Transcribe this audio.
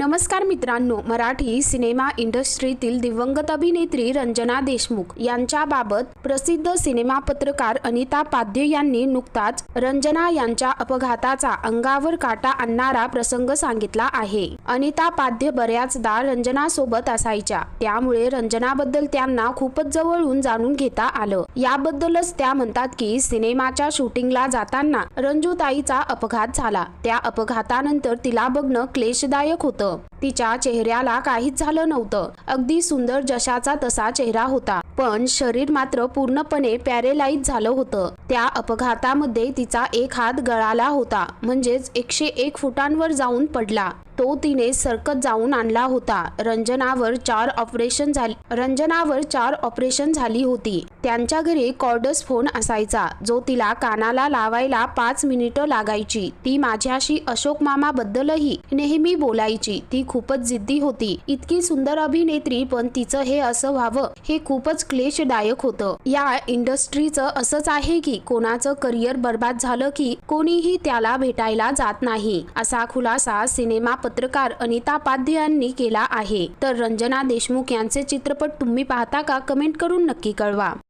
नमस्कार मित्रांनो मराठी सिनेमा इंडस्ट्रीतील दिवंगत अभिनेत्री रंजना देशमुख यांच्याबाबत प्रसिद्ध सिनेमा पत्रकार अनिता पाध्य यांनी नुकताच रंजना यांच्या अपघाताचा अंगावर काटा आणणारा प्रसंग सांगितला आहे. अनिता पाध्य बऱ्याचदा रंजनासोबत असायच्या. त्यामुळे रंजनाबद्दल त्यांना खूपच जवळून जाणून घेता आलं. याबद्दलच त्या म्हणतात की सिनेमाच्या शूटिंगला जाताना रंजूताईचा अपघात झाला. त्या अपघातानंतर तिला बघणं क्लेशदायक होतं. तिच्या चेहऱ्याला काहीच झालं नव्हतं. अगदी सुंदर जशाचा तसा चेहरा होता. पण शरीर मात्र पूर्णपणे पॅरेलाइज झालं होतं. त्या अपघातामध्ये तिचा एक हात गळाला होता. म्हणजेच एकशे एक फुटांवर जाऊन पडला. तो तिने सरकत जाऊन आणला होता. रंजनावर चार ऑपरेशन झाली रंजनावर चार ऑपरेशन झाली होती. त्यांच्या घरी कॉर्डस फोन असायचा जो तिला कानाला लावायला पाच मिनिटं लागायची. ती माझ्याशी अशोक मामा बद्दलही नेहमी बोलायची. ती खूपच जिद्दी होती. इतकी सुंदर अभिनेत्री पण तिचं हे असं व्हावं हे खूपच क्लेशदायक होतं. या इंडस्ट्रीचं असंच आहे की कोणाचं करिअर बर्बाद झालं की कोणीही त्याला भेटायला जात नाही असा खुलासा सिनेमा पत्रकार अनिता पाध्ये यांनी केला आहे. तर रंजना देशमुख यांचे चित्रपट तुम्ही पाहता का? कमेंट करून नक्की कळवा.